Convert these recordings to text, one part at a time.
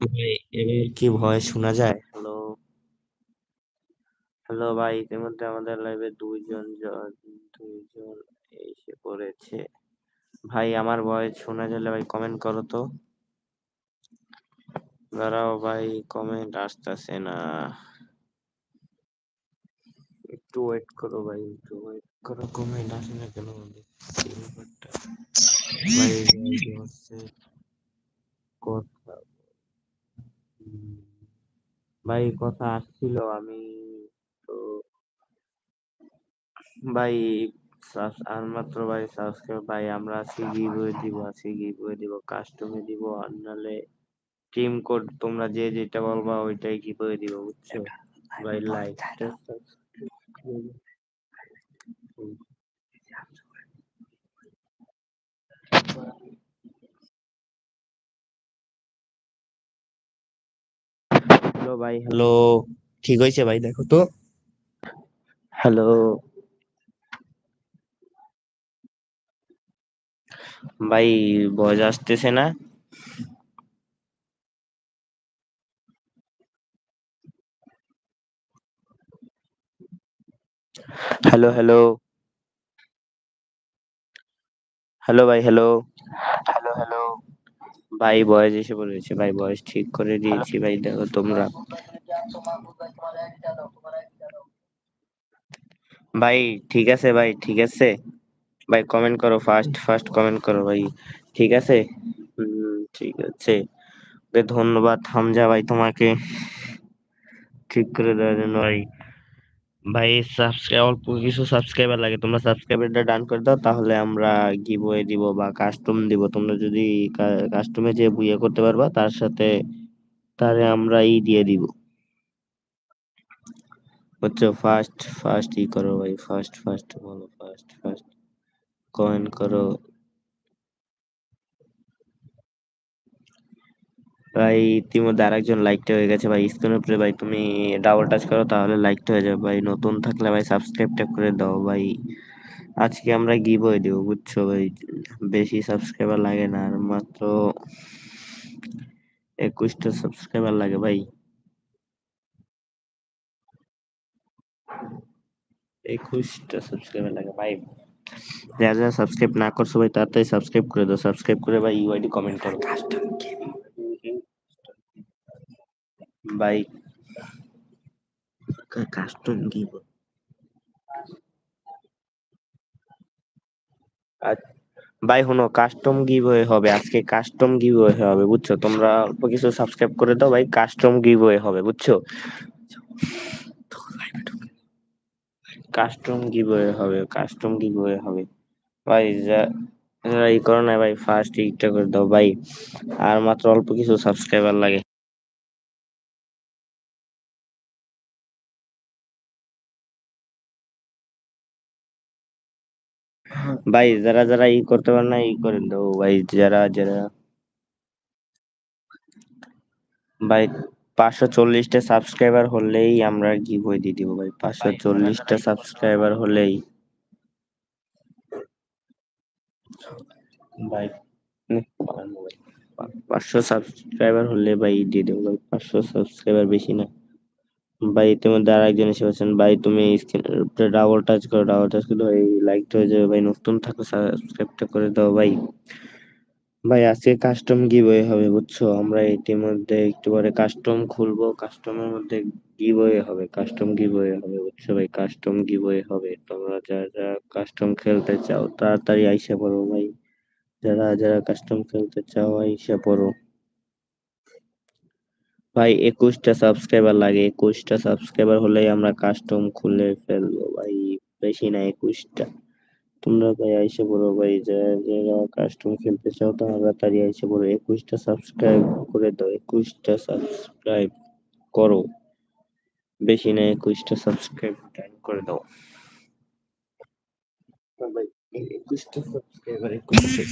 ভাই এর কি ভয় শোনা যায়? হ্যালো। হ্যালো ভাই ইতিমধ্যে আমাদের লাইভে দুইজন দুইজন এসে পড়েছে। ভাই আমার ভয়েস শোনা গেলে ভাই কমেন্ট করো তো। দাঁড়াও ভাই কমেন্ট আসতেছে না। একটু ওয়েট করো ভাই একটু ওয়েট করো। কমেন্ট আসে না কেন ব্যাপারটা। ভাই হচ্ছে কথা। ভাই কথা আসছিল আমি তো ভাই আর মাত্র ভাই সাবস্ক্রাইব ভাই আমরা আজকে গিভওয়ে দিব আজকে গিভওয়ে দিব কাস্টমে দিব আর নাহলে টিম কোড তোমরা যে যেটা বলবা ওইটাই গিভওয়ে দিব বুঝছ? ভাই লাইকটা হ্যালো ভাই হ্যালো। ঠিক হয়েছে ভাই দেখো তো। হ্যালো। ভাই ভয়েস আসতেছে না। Hello hello. হ্যালো ভাই হ্যালো। ভাই ভয়েস এসে পড়েছে ভাই ভয়েস ঠিক করে দিয়েছি ভাই, দেখো তোমরা। ভাই ঠিক আছে ভাই, ঠিক আছে। ভাই কমেন্ট করো ফার্স্ট ফার্স্ট কমেন্ট করো ভাই, ঠিক আছে? ঠিক আছে। ধন্যবাদ হামজা ভাই তোমাকে। ঠিক করে দেওয়ার জন্য ভাই। ভাই সাবস্ক্রাইব অল্প কিছু সাবস্ক্রাইবার লাগে, তোমরা সাবস্ক্রাইবারটা ডান করে দাও, তাহলে আমরা গিভওয়ে দিব বা কাস্টম দিব। তোমরা যদি কাস্টমে যে ইয়ে করতে পারবা, তার সাথে, তারে আমরা ই দিয়ে দিব। বুঝছ? ফার্স্ট ফার্স্ট ই করো ভাই ফার্স্ট ফার্স্ট বলো ফার্স্ট ফার্স্ট কমেন্ট করো। ভাই, ইতিমধ্যে আরেকজন লাইকটা হয়ে গেছে ভাই স্ক্রিনের উপরে ভাই, তুমি ডাবল টাচ করো তাহলে লাইকটা হয়ে যাবে ভাই, নতুন থাকলে ভাই সাবস্ক্রাইবটা করে দাও ভাই। আজকে আমরা গিভওয়ে দেবো, বুঝছ ভাই? বেশি সাবস্ক্রাইবার লাগে না, আর মাত্র একুশটা সাবস্ক্রাইবার লাগে ভাই। একুশটা সাবস্ক্রাইবার লাগে ভাই। যারা যারা সাবস্ক্রাইব না করছ ভাই, তাড়াতাড়ি সাবস্ক্রাইব করে দাও সাবস্ক্রাইব করে ভাই ইউআইডি কমেন্ট করো। ভাই। কাস্টম গিভ ভাই শুনো কাস্টম গিভওয়ে হবে আজকে কাস্টম গিভওয়ে হবে বুঝছ? তোমরা অল্প কিছু সাবস্ক্রাইব করে দাও ভাই কাস্টম গিভওয়ে হবে বুঝছ? কাস্টম গিভওয়ে হবে কাস্টম গিভওয়ে হবে। ভাই যা- যারা ই করো না ভাই ফার্স্ট ইটা করে দাও ভাই। আর মাত্র অল্প কিছু সাবস্ক্রাইবার লাগে। ভাই, যারা যারা ই করতে পারে না, ই করে দাও ভাই, যারা যারা ভাই, পাঁচশো চল্লিশটা সাবস্ক্রাইবার হলেই আমরা গিভওয়ে দিয়ে দিব ভাই। পাঁচশো চল্লিশটা সাবস্ক্রাইবার হলেই। ভাই পাঁচশো সাবস্ক্রাইবার হলে ভাই, দিয়ে দেবো ভাই। পাঁচশো সাবস্ক্রাইবার বেশি না। ভাই ইতিমধ্যে আর একজন এসে বলছেন ভাই, তুমি স্ক্রিনের উপরে ডাবল টাচ করো ডাবল টাচ করলে ভাই লাইকটা হয়ে যাবে। ভাই, নতুন থাকো সাবস্ক্রাইবটা করে দাও ভাই। ভাই, আজকে কাস্টম গিভওয়ে হবে, বুঝছ? আমরা ইতিমধ্যে একটু পরে কাস্টম খুলবো। কাস্টমের মধ্যে গিভওয়ে হবে কাস্টম গিভওয়ে হবে, বুঝছ ভাই? কাস্টম গিভওয়ে হবে। তোমরা যারা যারা কাস্টম খেলতে চাও, তাড়াতাড়ি আইসা পড়ো ভাই। যারা যারা কাস্টম খেলতে চাও, আইসা পড়ো। ভাই, একুশটা সাবস্ক্রাইবার লাগে। একুশটা সাবস্ক্রাইবার হলেই আমরা কাস্টম খুলে ফেলব ভাই। বেশি না একুশটা। তোমরা ভাই আইসে পড়ো ভাই যারা কাস্টম খেলতে চাও তাড়াতাড়ি আইসে পড়ো একুশটা সাবস্ক্রাইব করে দাও। একুশটা সাবস্ক্রাইব করো। বেশি না একুশটা সাবস্ক্রাইব করে দাও। ভাই, একুশটা সাবস্ক্রাইবার একুশটা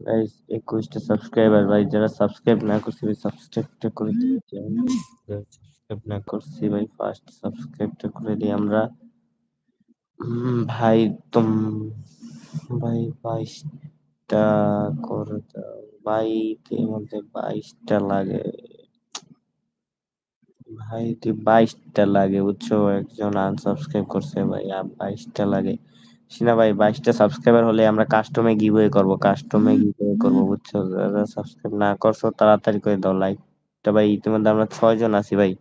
ভাই একুশটা সাবস্ক্রাইবার ভাই যারা সাবস্ক্রাইব না করছে ভাই সাবস্ক্রাইবটা করে দিবে সাবস্ক্রাইব না করছি ভাই ফার্স্ট সাবস্ক্রাইবটা করে দিই আমরা। ভাই তুম ভাই বাইশ বাইশটা করে দাও। ভাই এর মধ্যে বাইশটা লাগে। ভাই তুই বাইশটা লাগে বুঝছ? একজন আনসাবস্ক্রাইব করছে ভাই আর বাইশটা লাগে। সিনা ভাই, বাইশটা সাবস্ক্রাইবার হলে আমরা কাস্টমে গিভওয়ে করব কাস্টমে গিভওয়ে করব, বুঝছ? যারা সাবস্ক্রাইব না করছ, তাড়াতাড়ি করে দাও লাইকটা ভাই। ইতিমধ্যে আমরা ছয় জন আছি ভাই।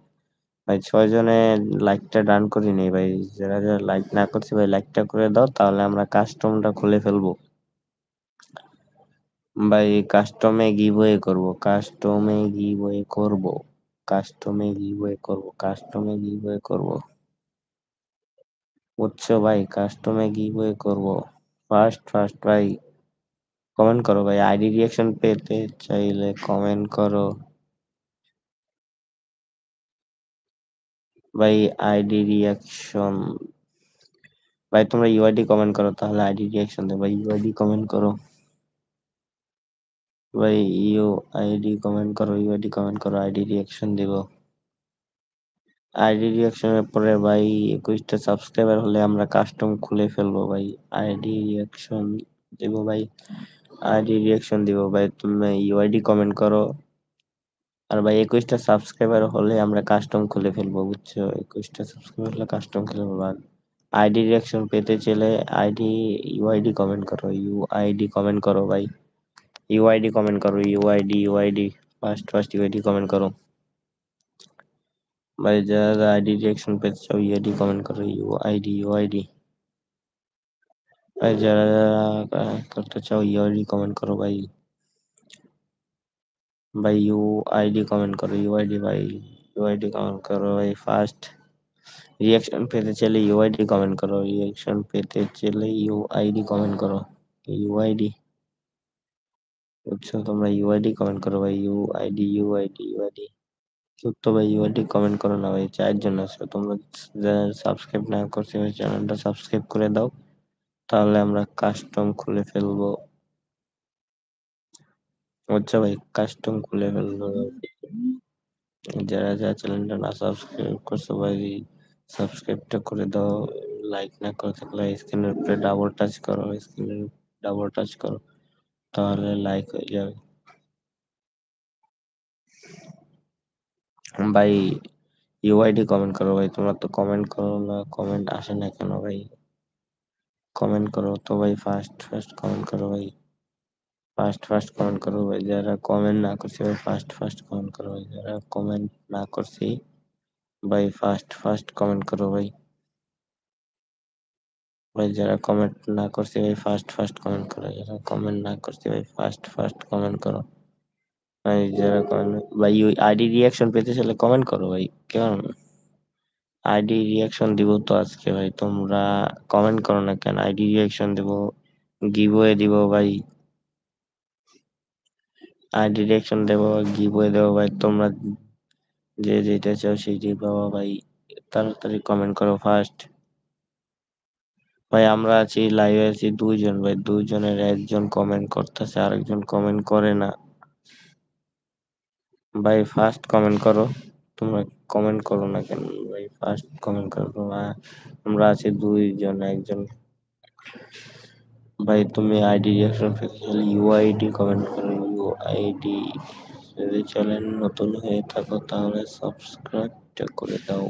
ভাই, ছয় জনে লাইকটা ডান করি নেই ভাই। যারা যারা লাইক না করছে ভাই লাইকটা করে দাও, তাহলে আমরা কাস্টমটা খুলে ফেলব। ভাই কাস্টমে গিভওয়ে করব কাস্টমে গিভওয়ে করব কাস্টমে গিভওয়ে করব কাস্টমে গিভওয়ে করব। বুঝছ ভাই? কাস্টমে গিভওয়ে করব। ফার্স্ট ফার্স্ট ভাই কমেন্ট করো ভাই। আইডি রিঅ্যাকশন পেতে চাইলে কমেন্ট করো। ভাই আইডি রিয়াকশন ভাই, তোমরা ইউআইডি কমেন্ট করো, তাহলে আইডি রিয়াকশন দেবো। ভাই ইউআইডি কমেন্ট করো। ভাই ইউ আইডি কমেন্ট করো ইউআইডি কমেন্ট করো আইডি রিঅ্যাকশন দিব। আইডি রিঅ্যাকশনের পরে ভাই একুশটা সাবস্ক্রাইবার হলে আমরা কাস্টম খুলে ফেলব ভাই। আইডি রিঅ্যাকশন দিব ভাই। আইডি রিঅ্যাকশন দিব ভাই। তুমি ইউআইডি কমেন্ট করো। আর ভাই একুশটা সাবস্ক্রাইবার হলে আমরা কাস্টম খুলে ফেলব, বুঝছ? একুশটা সাবস্ক্রাইবার হলে কাস্টম খুলে ফেলব। আইডি রিঅ্যাকশন পেতে চাইলে আইডি ইউআইডি কমেন্ট করো। ইউআইডি কমেন্ট করো ভাই। ইউআইডি কমেন্ট করো। UID UID first first UID comment করো। ভাই যারা আইডি রিঅ্যাকশন পেতে চাও ইউআইডি কমেন্ট করো ইউআইডি ইউআইডি ভাই যারা যারা করতে চাও ইউআইডি কমেন্ট করো ভাই ভাই ইউআইডি কমেন্ট করো ইউআইডি ভাই ইউআইডি কমেন্ট করো ভাই ফার্স্ট রিঅ্যাকশন পেতে চাইলে ইউআইডি কমেন্ট করো রিঅ্যাকশন পেতে চাইলে ইউআইডি কমেন্ট করো ইউআইডি বুঝছ তোমরা ইউআইডি কমেন্ট করো ভাই ইউআইডি ইউআইডি ইউআইডি কেউ তো ভাই ইউআইডি কমেন্ট করো না ভাই, চারজন আছো। তোমরা যারা সাবস্ক্রাইব না করছ ওই চ্যানেলটা সাবস্ক্রাইব করে দাও। তাহলে আমরা কাস্টম খুলে ফেলব। আচ্ছা ভাই কাস্টম খুলে ফেলব। যারা যারা চ্যানেলটা না সাবস্ক্রাইব করছ ভাই সাবস্ক্রাইবটা করে দাও। লাইক না করে থাকলে স্ক্রিনের উপরে ডাবল টাচ করো স্ক্রিনের ডাবল টাচ করো। তাহলে লাইক হয়ে যাবে। ভাই ইউআইডি কমেন্ট করো ভাই, তোমরা তো কমেন্ট করো না কমেন্ট আসে না কেন ভাই? কমেন্ট করো তো ভাই ফার্স্ট ফার্স্ট কমেন্ট করো ভাই। ফার্স্ট ফার্স্ট কমেন্ট করো ভাই, যারা কমেন্ট না করছে ভাই ফার্স্ট ফার্স্ট কমেন্ট করো ভাই, যারা কমেন্ট না করছি ভাই ফার্স্ট ফার্স্ট কমেন্ট করো ভাই। ভাই, যারা কমেন্ট না করছে ভাই ফার্স্ট ফার্স্ট কমেন্ট করো, যারা কমেন্ট না করছে ভাই ফার্স্ট ফার্স্ট কমেন্ট করো। ভাই, যারা কমেন্ট, ভাই আইডি রিয়াকশন পেতে চাইলে কমেন্ট করো ভাই, কেমন? আইডি রিয়াকশন দিব তো আজকে ভাই, তোমরা কমেন্ট করো না কেন? আইডি রিয়াকশন দেব গিভওয়ে দিব ভাই। আইডি রিঅ্যাকশন দেব গিভওয়ে দেব ভাই, তোমরা যে যেটা চাও সেইটাই পাবো ভাই, তাড়াতাড়ি কমেন্ট করো ফার্স্ট ভাই, আমরা আছি লাইভে আছি দুইজন ভাই, দুইজনের একজন কমেন্ট করতেছে, আরেকজন কমেন্ট করে না। ভাই ফার্স্ট কমেন্ট করো। তোমরা কমেন্ট করো না কেন ভাই? ফার্স্ট কমেন্ট করো। তোমরা, আমরা আছি দুইজন, একজন। ভাই, তুমি আইডি রিঅ্যাকশন পেতে চাইলে ইউআইডি কমেন্ট করো। ইউআইডি যদি চ্যানেল নতুন হয়ে থাকো, তাহলে সাবস্ক্রাইবটা করে দাও।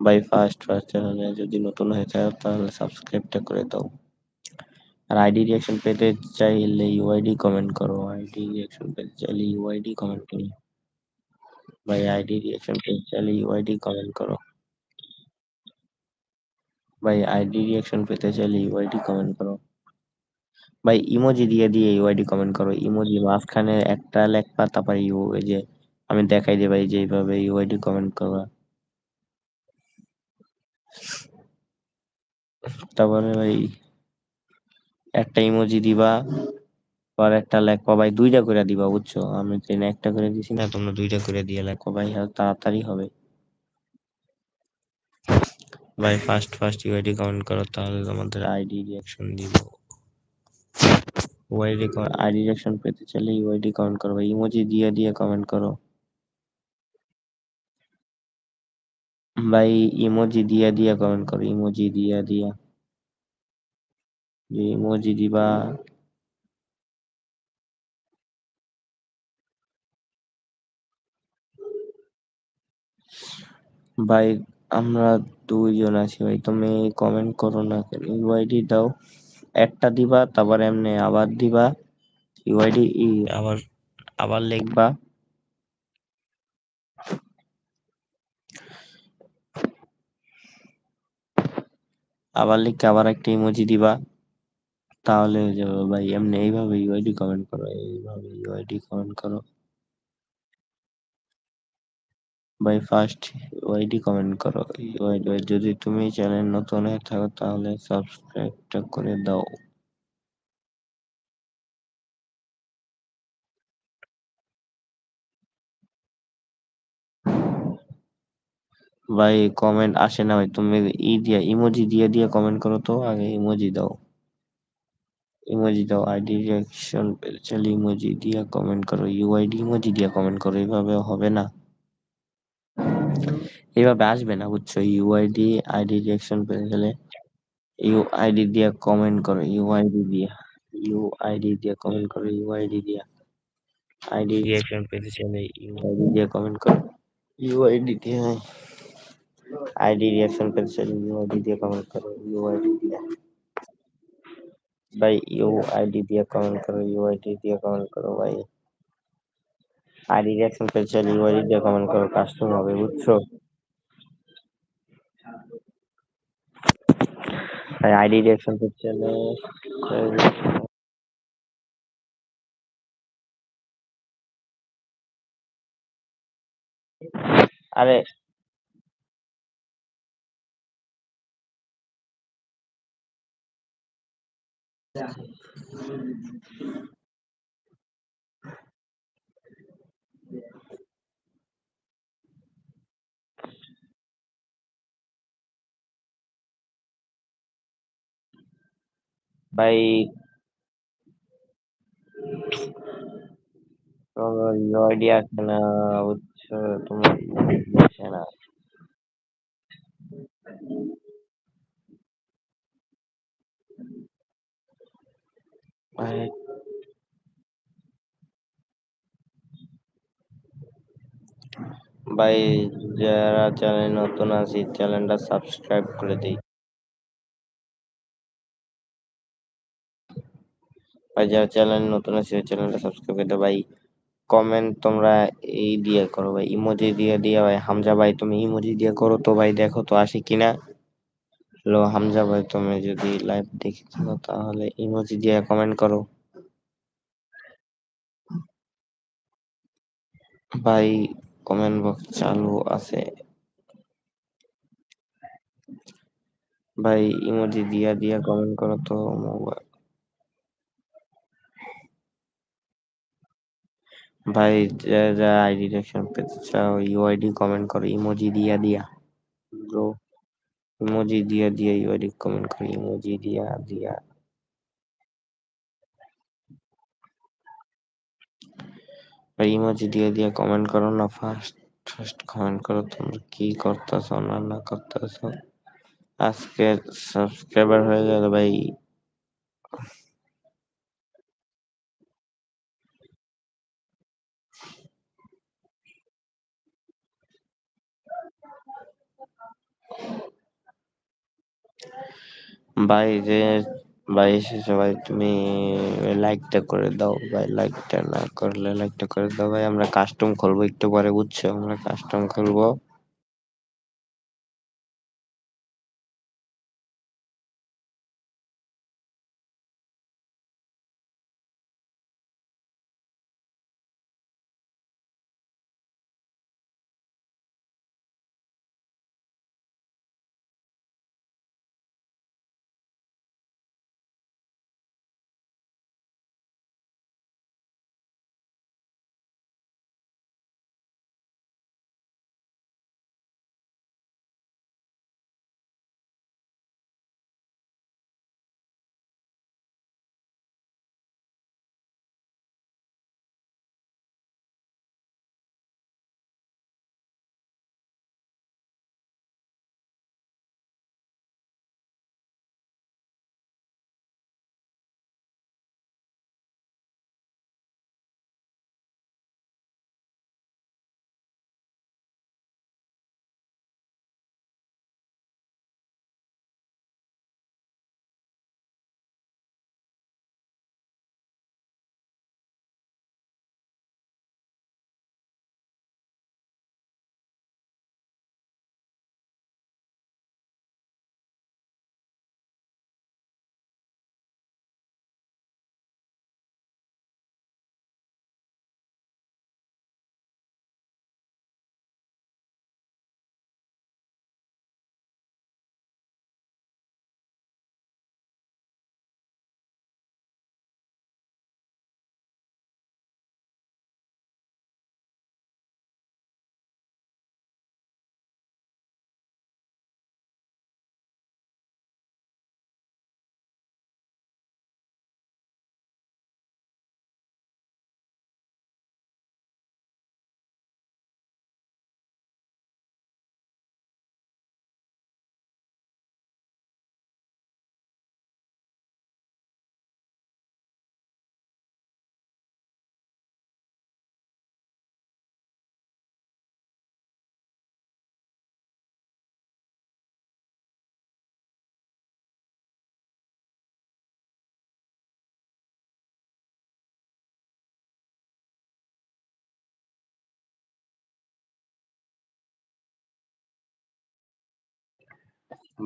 ভাই ফার্স্ট ফার্স্ট চ্যানেলে যদি নতুন হয়ে থাকো, তাহলে সাবস্ক্রাইবটা করে দাও। আর আইডি রিঅ্যাকশন পেতে চাইলে ইউআইডি কমেন্ট করো আইডি রিঅ্যাকশন পেতে চাইলে ইউআইডি কমেন্ট করো ভাই আইডি রিঅ্যাকশন পেতে চাইলে ইউআইডি কমেন্ট করো ভাই আইডি রিঅ্যাকশন পেতে চাইলে ইউআইডি কমেন্ট করো ভাই ইমোজি দিয়ে দিয়ে ইউআইডি কমেন্ট করো ইমোজি মাঝখানে একটা লেখবা তারপর ইউ যে আমি দেখাই দিই ভাই যে এইভাবে ইউআইডি কমেন্ট করবা তারপরে ভাই একটা ইমোজি দিবা পর একটা লেখবা ভাই, দুইটা করে দিবা, বুঝছ? আমি তো একটা করে দিছি না, তোমরা দুইটা করে দিয়ে লেখো ভাই তাড়াতাড়ি হবে। ভাই ফার্স্ট ফার্স্ট ইউআইডি কমেন্ট করো, তাহলে তোমাদের আইডি রিঅ্যাকশন দিব। ওয়াইডি আইডি রিঅ্যাকশন পেতে চাইলে ইউআইডি কমেন্ট করো ভাই ইমোজি দিয়ে দিয়ে কমেন্ট করো। ভাই ইমোজি দিয়া দিয়া কমেন্ট করো ইমোজি দিয়া দিয়া। যে ইমোজি দিবা। ভাই, আমরা দুইজন আছি ভাই, তুমি কমেন্ট করো না কেন? ইউআইডি দাও। একটা দিবা, তারপর এমনি আবার দিবা। ইউআইডি ই আবার আবার লিখবা। আবার লিখে আবার একটা ইমোজি দিবা। তাহলে হয়ে যাবে ভাই এমনি এইভাবে ইউআইডি কমেন্ট করো, এইভাবে ইউআইডি কমেন্ট করো। ভাই ফার্স্ট ইউআইডি কমেন্ট করো। ইউআইডি যদি তুমি চ্যানেল নতুন হয়ে থাকো, তাহলে সাবস্ক্রাইবটা করে দাও। ভাই কমেন্ট আসে না ভাই। তুমি ই দিয়া ইমোজি দিয়ে দিয়ে কমেন্ট করো তো, আগে ইমোজি দাও। ইমোজি দাও আইডি রিঅ্যাকশন চল ইমোজি দিয়ে কমেন্ট করো ইউআইডি ইমোজি দিয়ে কমেন্ট করো এইভাবে হবে না এইভাবে আসবে না বুঝছ ইউআইডি আইডি রিঅ্যাকশন পেয়ে গেলে ইউআইডি দিয়ে কমেন্ট করো ইউআইডি দিয়ে ইউআইডি দিয়ে কমেন্ট করো ইউআইডি দিয়ে আইডি রিঅ্যাকশন পেতে চাইলে ইউআইডি দিয়ে কমেন্ট করো ইউআইডি দিয়ে আইডি রিঅ্যাকশন পেতে চাইলে ইউআইডি দিয়ে কমেন্ট করো ইউআইডি দিয়ে ভাই ইউআইডি দিয়ে কমেন্ট করো ইউআইডি দিয়ে কমেন্ট করো ভাই। আইডি রিঅ্যাকশন পেতে চাইলে ইউআইডি দিয়ে কমেন্ট করো কাস্টম হবে বুঝছ? ভাই আইডি রিঅ্যাকশন পেতে চাইলে আরে ভাই তোমার ইউআইডি আসে না বুঝছ তোমার আসে না ভাই ভাই, যারা চ্যানেল নতুন আছি, চ্যানেলটা সাবস্ক্রাইব করে দিই। ভাই, যারা চ্যানেল নতুন আছে, চ্যানেলটা সাবস্ক্রাইব করে ভাই কমেন্ট তোমরা এই দিয়ে করো, ভাই ইমোজি দিয়ে দিয়ে, ভাই, হামজা ভাই, তুমি ইমোজি দিয়ে করো তো, ভাই, দেখো তো আসে কিনা। হ্যালো, হামজা ভাই, তুমি যদি লাইভ দেখে থাকো তাহলে ইমোজি দিয়ে কমেন্ট করো। ভাই কমেন্ট বক্স চালু আছে। ভাই ইমোজি দিয়া দিয়া কমেন্ট করো তো মোবাইল ভাই, যা যা আইডি রিঅ্যাকশন পেতে চাও ইউআইডি কমেন্ট করো ইমোজি দিয়া দিয়া। ব্রো ইমোজি দিয়া দিয়া ইউআইডি কমেন্ট করি ইমোজি দিয়া দিয়া আর ইমোজি দিয়ে দিয়ে কমেন্ট করো না ফার্স্ট ফার্স্ট কমেন্ট করো তোমরা কি করতেছো না না করতেছো আজকে সাবস্ক্রাইবার হয়ে গেল ভাই ভাই সবাই তুমি লাইকটা করে দাও ভাই লাইকটা না করলে লাইকটা করে দাও ভাই, আমরা কাস্টম খুলবো একটু পরে, বুঝছ? আমরা কাস্টম খুলবো।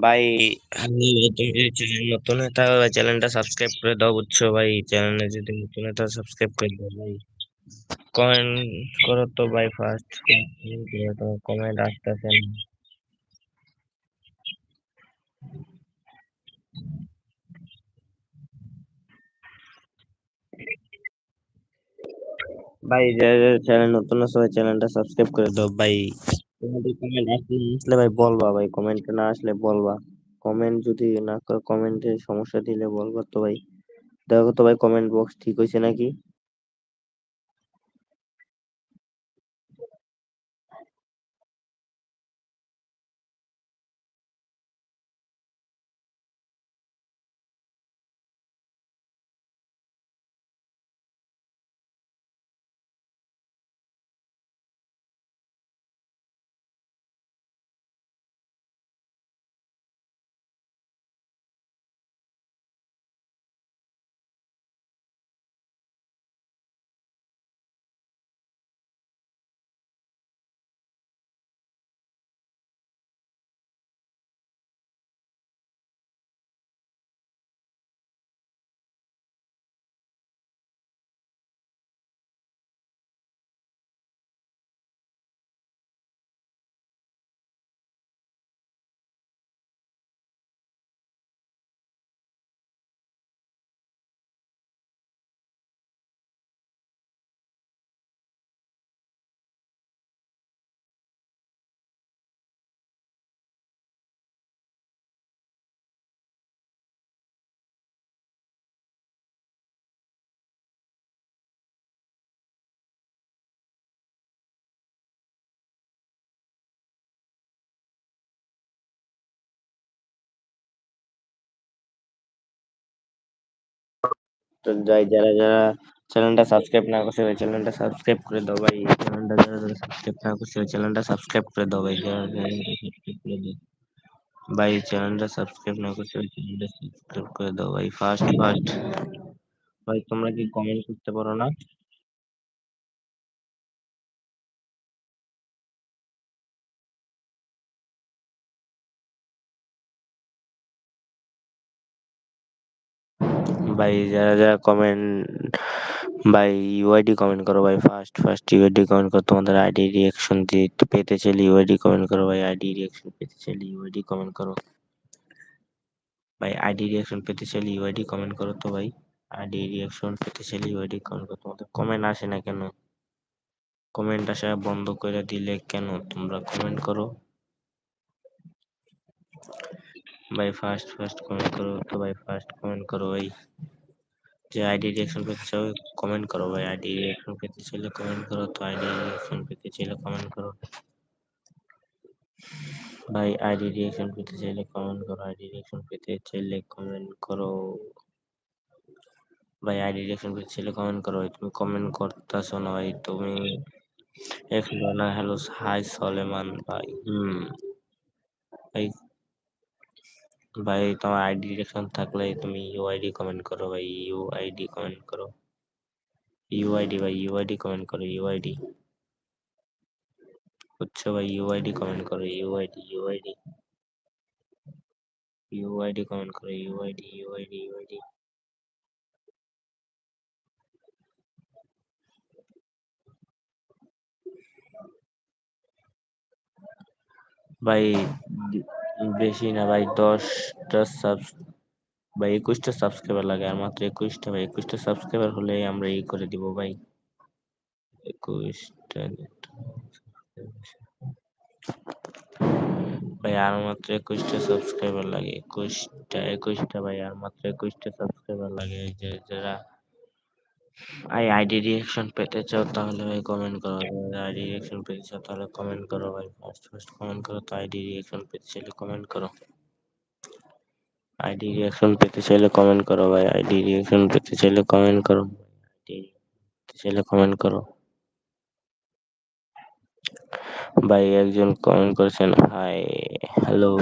ভাই আমি নতুন ভাই চ্যানেলটা সাবস্ক্রাইব করে দাও বুঝছ ভাই। চ্যানেলে যদি নতুন থাকো সাবস্ক্রাইব করে দাও ভাই। কমেন্ট করো তো ভাই ফার্স্ট কমেন্ট আসতেছে না। ভাই যারা চ্যানেল নতুন আছে ভাই চ্যানেলটা সাবস্ক্রাইব করে দাও ভাই। তোমাদের কমেন্ট আসলে ভাই বলবা ভাই কমেন্ট না আসলে বলবা। কমেন্ট যদি না কমেন্টে সমস্যা দিলে বলবা তো ভাই। দেখো তো ভাই কমেন্ট বক্স ঠিক হয়েছে নাকি? তো যাই, যারা যারা চ্যানেলটা সাবস্ক্রাইব না করছে, ওই চ্যানেলটা সাবস্ক্রাইব করে দাও ভাই। চ্যানেলটা যারা যারা সাবস্ক্রাইব না করছে, ওই চ্যানেলটা সাবস্ক্রাইব করে দাও ভাই। যারা ভাই, চ্যানেলটা সাবস্ক্রাইব না করছে, ওই চ্যানেলটা সাবস্ক্রাইব করে দাও ভাই। ফার্স্ট ফার্স্ট ভাই, তোমরা কি কমেন্ট করতে পারো না? ভাই যারা যারা কমেন্ট ভাই ইউআইডি কমেন্ট করো ভাই ফার্স্ট ফার্স্ট ইউআইডি কমেন্ট করো তোমাদের আইডি রিঅ্যাকশন পেতে চাইলে ইউআইডি কমেন্ট করো ভাই আইডি রিঅ্যাকশন পেতে চাইলে ইউআইডি কমেন্ট করো ভাই আইডি রিঅ্যাকশন পেতে চাইলে ইউআইডি কমেন্ট করো তো ভাই আইডি রিঅ্যাকশন পেতে চাইলে ইউআইডি কমেন্ট করো তোমাদের কমেন্ট আসে না কেন কমেন্ট আসা বন্ধ করে দিলে কেন তোমরা কমেন্ট করো ভাই ফার্স্ট ফার্স্ট কমেন্ট করো তো ভাই ফার্স্ট কমেন্ট করো ভাই যে আইডি রিঅ্যাকশন পেতে চাও কমেন্ট করো ভাই। আইডি রিঅ্যাকশন পেতে চাইলে কমেন্ট করো, তো আইডি রিঅ্যাকশন পেতে চাইলে কমেন্ট করো। ভাই আইডি রিঅ্যাকশন পেতে চাইলে কমেন্ট করো। আইডি রিঅ্যাকশন পেতে চাইলে কমেন্ট করো। ভাই আইডি রিঅ্যাকশন পেতে চাইলে কমেন্ট করো। তুমি কমেন্ট করতেছো না ভাই, তুমি না, হ্যালো হাই সলেমান ভাই, হুম। ভাই ভাই তোমার আইডি ডিরেকশন থাকলে তুমি ইউআইডি কমেন্ট করো ভাই ইউআইডি কমেন্ট করো ইউআইডি ভাই ইউআইডি কমেন্ট করো ইউআইডি বুঝছ ভাই ইউআইডি কমেন্ট করো ইউআইডি ইউআইডি ইউআইডি কমেন্ট করো ইউআইডি ইউআইডি ইউআইডি ভাই বেশি না ভাই, দশটা সাব, ভাই একুশটা সাবস্ক্রাইবার লাগে আর মাত্র একুশটা, ভাই একুশটা সাবস্ক্রাইবার হলে আমরা ই করে দিব ভাই। একুশটা ভাই আর মাত্র একুশটা সাবস্ক্রাইবার লাগে, একুশটা একুশটা ভাই আর মাত্র একুশটা সাবস্ক্রাইবার লাগে যে যারা আই আইডি রিঅ্যাকশন পেতে চাও তাহলে ভাই কমেন্ট করো আইডি রিঅ্যাকশন পেতে চাও তাহলে কমেন্ট করো ভাই। ফার্স্ট ফার্স্ট কমেন্ট করো তো আইডি রিঅ্যাকশন পেতে চাইলে কমেন্ট করো। আইডি রিঅ্যাকশন পেতে চাইলে কমেন্ট করো ভাই। আইডি রিঅ্যাকশন পেতে চাইলে কমেন্ট করো। আইডি পেতে চাইলে কমেন্ট করো। ভাই একজন কমেন্ট করেছেন হাই হ্যালো